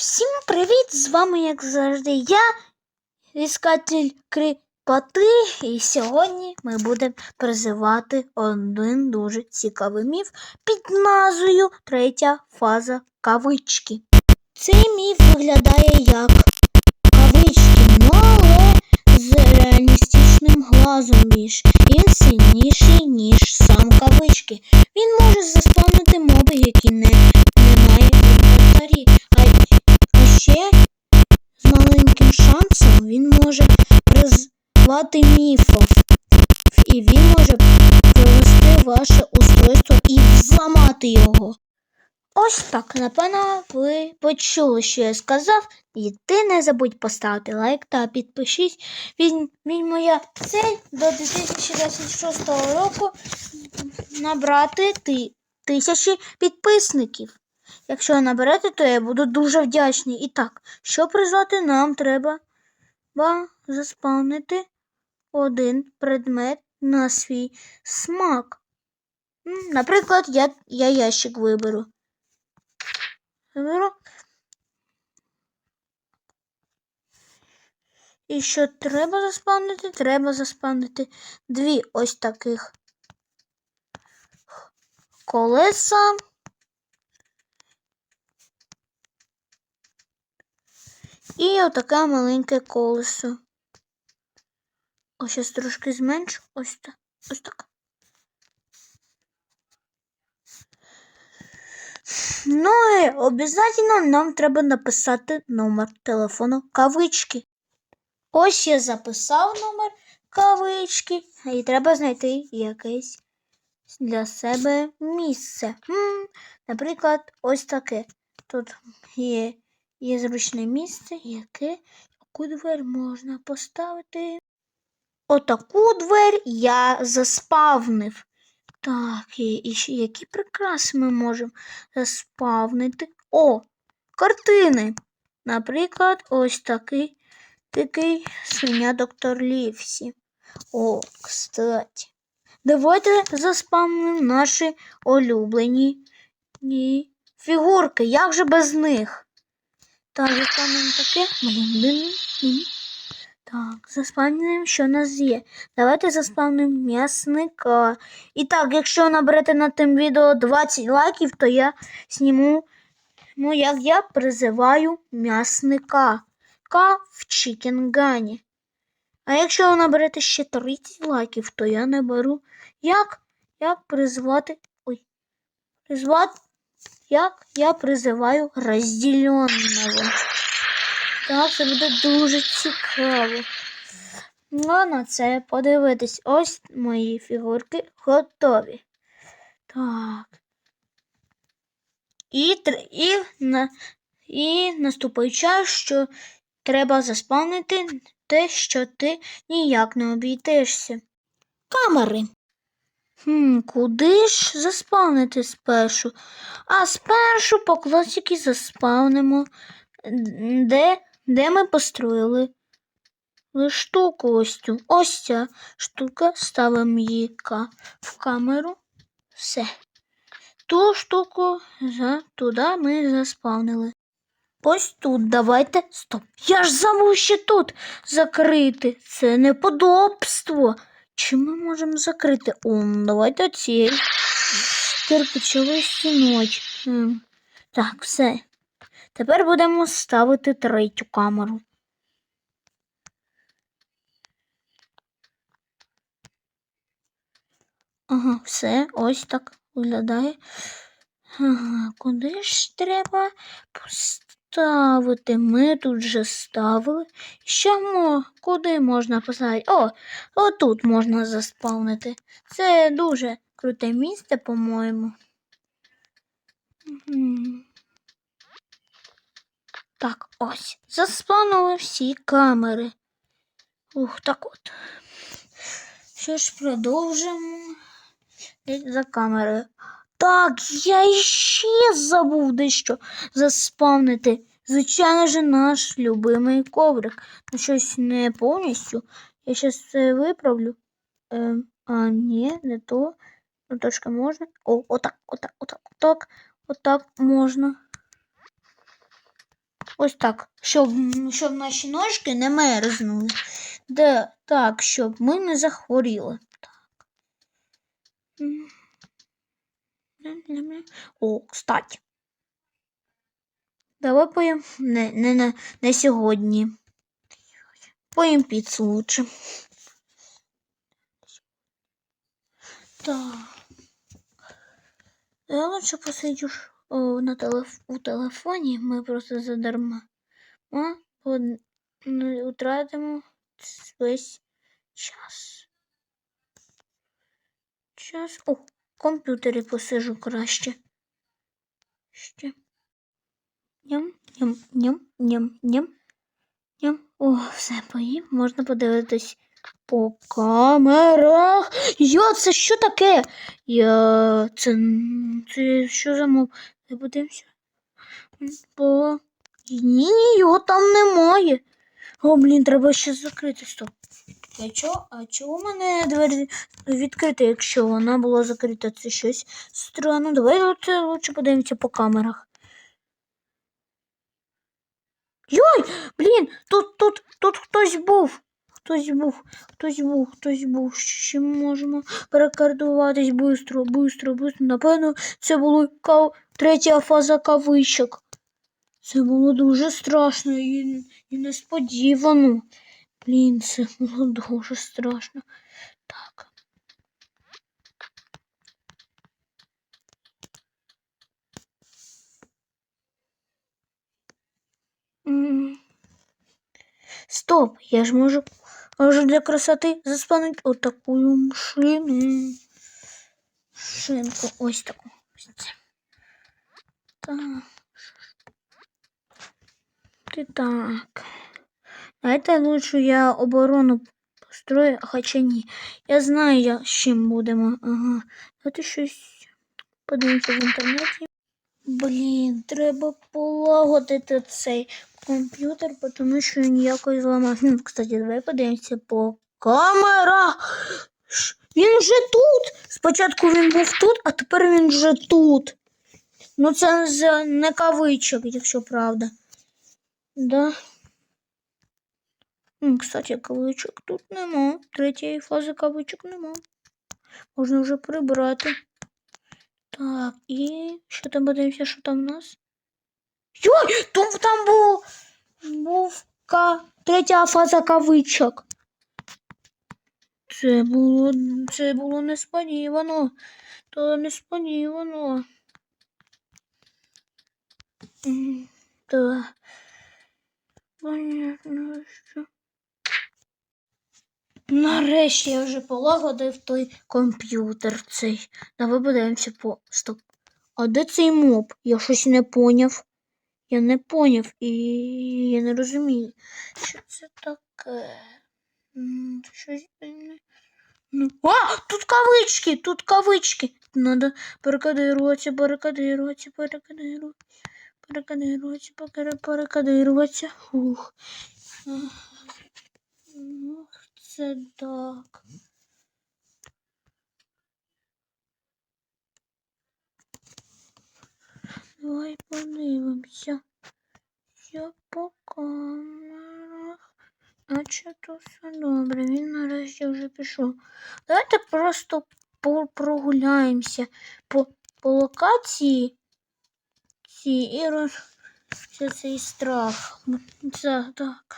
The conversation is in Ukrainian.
Всім привіт! З вами, як завжди, я, іскатель кріпоти, і сьогодні ми будемо призивати один дуже цікавий міф під назвою Третя фаза кавички. Цей міф виглядає як кавички, ну але з реалістичним глазом більш. Він сильніший, ніж сам кавички. Він може заспавнити моби, які не, не мають в інвентарі. Ще з маленьким шансом він може призвати міфов. І він може привести ваше устройство і зламати його. Ось так, напевно, ви почули, що я сказав. І ти не забудь поставити лайк та підпишись. Він, він моя цель до 2026 року набрати ти, тисячі підписників. Якщо наберете, то я буду дуже вдячний. І так, щоб призвати, нам треба ба, заспавнити один предмет на свій смак. Наприклад, я, я ящик виберу. Виберу. І що треба заспавнити? Треба заспавнити дві ось таких колеса. І отаке маленьке колесо. Ось зараз трошки зменшу. Ось так. Ось так. Ну і обов'язково нам треба написати номер телефону кавички. Ось я записав номер кавички, і треба знайти якесь для себе місце. Наприклад, ось таке. Тут є, є зручне місце, яке яку двері можна поставити. Отаку двері я заспавнив. Так, і, ще які прикраси ми можемо заспавнити? О, картини. Наприклад, ось такий такий свиня доктор Лівсі. О, кстати. Давайте заспавнимо наші улюблені фігурки. Як же без них? Так, заспавнимо таке. Так, заспавнюємо, що у нас є. Давайте заспавнимо м'ясника. І так, якщо наберете на тим відео 20 лайків, то я зніму, ну, як я призиваю м'ясника. Ка в Чікенгані. А якщо ви наберете ще 30 лайків, то я наберу як, як призвати. Ой. Призвати. Як я призиваю розділеного. Так, це буде дуже цікаво. Ну, на це подивитись. Ось мої фігурки готові. Так. І, і, на, і наступає час, що треба заспавнити те, що ти ніяк не обійдешся. Камери. Хм, куди ж заспавнити спершу? А спершу по класіки заспавнимо, де, де ми построїли штуку ось цю. Ось ця штука ставимо її в камеру. Все. Ту штуку за, туди ми заспавнили. Ось тут давайте. Стоп. Я ж забув ще тут закрити. Це неподобство. Чи ми можемо закрити? О, давайте цією кирпичовою стіною. М, Так, все. Тепер будемо ставити третю камеру. Ага, все, ось так виглядає. Ага, куди ж треба поставити? Ми тут вже ставили. Що мо, куди можна поставити? О, отут можна заспавнити. Це дуже круте місце, по-моєму. Так, ось. Заспавнили всі камери. Ух, так от. Що ж, продовжимо. За камерою. Так, я іще забув дещо заспавнити. Звичайно ж, наш любимий коврик. Ну, щось не повністю. Я щас це виправлю. Ем, а, ні, не то. Ну, трошки можна. О, отак, отак, отак, отак, отак можна. Ось так, щоб, щоб наші ножки не мерзнули. Де, так, щоб ми не захворіли. Так. О, кстати. Давай поїм не, не, не, не сьогодні. Поїм піцу лучше. Так. Я лучше посидю о, на телеф... у телефоні. Ми просто задарма. О, от, ну, утратимо весь час. Час. О, в комп'ютері посижу краще. Ще. Ням, ням, ням, ням, ням. Ням. О, все поїв. Можна подивитись по камерах. Йо, це що таке? Я. Це. Це що за мов? Не подивимося. Бо. Ні, його там немає. О, блін, треба ще закрити. Стоп. А чого, а чого мене двері відкрита, якщо вона була закрита? Це щось странно. Давай лучше, лучше подивимося по камерах. Йой, блін, тут, тут, тут хтось був. Хтось був, хтось був, хтось був. Ще можемо перекардуватись бистро, бистро, бистро. Напевно, це була кав... третя фаза кавичок. Це було дуже страшно і, і несподівано. Блін, це було дуже страшно. Так. Стоп, я ж можу аж для красоти заспануть отакую машину. Шинку, ось таку. Так. Ти так. Давайте лучше я оборону построю, хоча ні. Я знаю, я з чим будемо. Ага. Давайте щось подивимося в інтернеті. Блін, треба полагодити цей комп'ютер, тому що він якось зламався. Кстати, давай подивимося по камерах. Він вже тут. Спочатку він був тут, а тепер він вже тут. Ну, це не кавичок, якщо правда. Да. Кстати, кавичок тут нема. Третьої фази кавичок нема. Можна вже прибрати. Так, і що там подивимося, що там у нас? Йой! Там, там був, був ка... третя фаза кавичок. Це було, це було несподівано. То несподівано. Так. Понятно, що. Нарешті я вже полагодив той комп'ютер цей. Давай подивимося по. Стоп. А де цей моб? Я щось не поняв. Я не поняв і я не розумію, що це таке. Щось. Ну, а, тут кавички, тут кавички. Надо перекадируватися, перекадируватися, перекадируватися, перекадируватися, пере- перекадируватися. Фух. Так. Давай подивимося. Я по камерах. Наче то все добре. Він нарешті вже пішов. Давайте просто прогуляємося по, по локації ці і роз... це цей страх. Так.